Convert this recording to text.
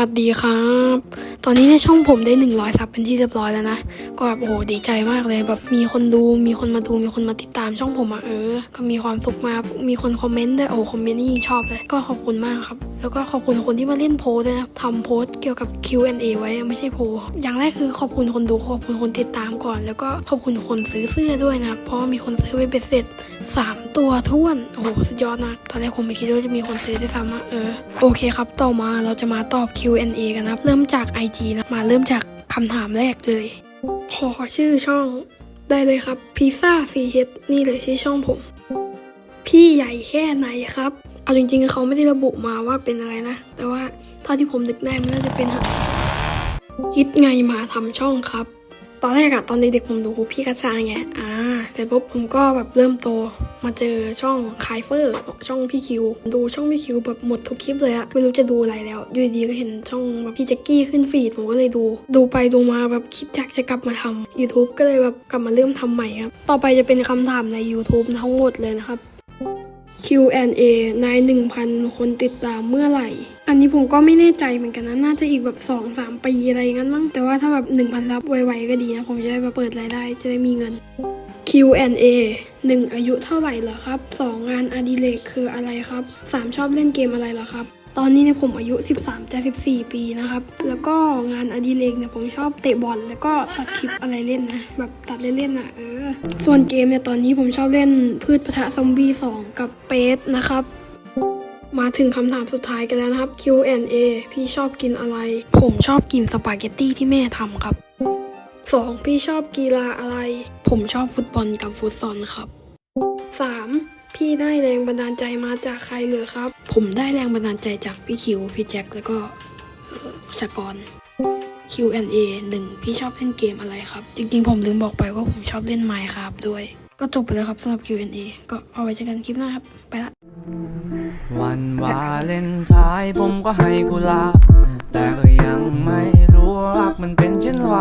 วัสดีครับ ตอนนี้ในช่องผมได้ 100ซับเป็นที่เรียบร้อยแล้วนะ ก็แบบโอ้โหดีใจมากเลยแบบมีคนดู มีคนมาดู มีคนมาติดตามช่องผมอะเออ ก็มีความสุขมาก มีคนคอมเมนต์ด้วยโอ้คอมเมนต์นี่ยิ่งชอบเลย ก็ขอบคุณมากครับ แล้วก็ขอบคุณคนที่มาเล่นโพสด้วยนะทำโพสเกี่ยวกับ Q&A ไว้ไม่ใช่โพสอย่างแรกคือขอบคุณคนดู ขอบคุณคนติดตามก่อน แล้วก็ขอบคุณคนซื้อเสื้อด้วยนะ เพราะมีคนซื้อไปเป็นเสร็จ สามตัวท้วน โอ้โห สุดยอดมาก ตอนแรกผมไม่คิดว่าจะมีคนซื้อด้วยซ้ำอะเออ โอเคครับ ต่อมาเราจะมาตอบ Q&A กันนะครับเริ่มจาก IG นะ มาเริ่มจากคำถามแรกเลย ขอชื่อช่องได้เลยครับ พิซซ่าซีเฮดนี่เลยชื่อช่องผม พี่ใหญ่แค่ไหนครับ เอาจริงๆเขาไม่ได้ระบุมาว่าเป็นอะไรนะ แต่ว่าเท่าที่ผมนึกได้มันน่าจะเป็นฮะคิดไงมาทำช่องครับ ตอนแรกอะตอนเด็กๆผมดูพี่กัญชาไง อ่า เสร็จปุ๊บผมก็แบบเริ่มโต มาเจอช่องคายเฟอร์ ช่องพี่คิว ดูช่องพี่คิวแบบหมดทุกคลิปเลยอะไม่รู้จะดูอะไรแล้ว อยู่ดีก็เห็นช่องแบบพี่แจ็กกี้ขึ้นฟีด ผมก็เลยดู ดูไปดูมาแบบคิดอยากจะกลับมาทำ YouTube ก็เลยแบบกลับมาเริ่มทำใหม่ครับ ต่อไปจะเป็นคำถามใน YouTube ทั้งหมดเลยนะครับ Q&A นาย1,000 คนติดตามเมื่อไหร่ อันนี้ผมก็ไม่แน่ใจเหมือนกันนะ น่าจะอีกแบบ 2-3 ปีอะไรงั้นมั้ง แต่ว่าถ้าแบบ 1,000 รับไวๆก็ดีนะ ผมจะได้มาเปิดรายได้ จะได้มีเงิน Q&A 1 อายุเท่าไหร่เหรอครับ 2 งานอดิเรกคืออะไรครับ 3 ชอบเล่นเกมอะไรเหรอครับ ตอนนี้เนี่ยผมอายุ 13จะ14 ปีนะครับ แล้วก็งานอดิเรกเนี่ยผมชอบเตะบอลแล้วก็ตัดคลิปอะไรเล่นนะ แบบตัดเล่นๆนะเออ ส่วนเกมเนี่ยตอนนี้ผมชอบเล่นพืชปะทะซอมบี้2 กับเปสนะครับ มาถึงคำถามสุดท้ายกันแล้วนะครับ Q&A พี่ชอบกินอะไร ผมชอบกินสปาเกตตี้ที่แม่ทำครับ 2. พี่ชอบกีฬาอะไร ผมชอบฟุตบอลกับฟุตซอลครับ 3. พี่ได้แรงบันดาลใจมาจากใครเหรอครับ ผมได้แรงบันดาลใจจากพี่คิว พี่แจ็ค แล้วก็เอ่อชากร Q&A 1. พี่ชอบเล่นเกมอะไรครับ จริงๆ ผมลืมบอกไปว่าผมชอบเล่น Minecraft ด้วย ก็จบไปแล้วครับสำหรับ Q&A ก็เอาไว้เจอกันคลิปหน้าครับ ไปละ วันวาเลนไทน์ผมก็ให้กุลา แต่ก็ยังไม่รู้ว่ารักมันเป็นเช่นไร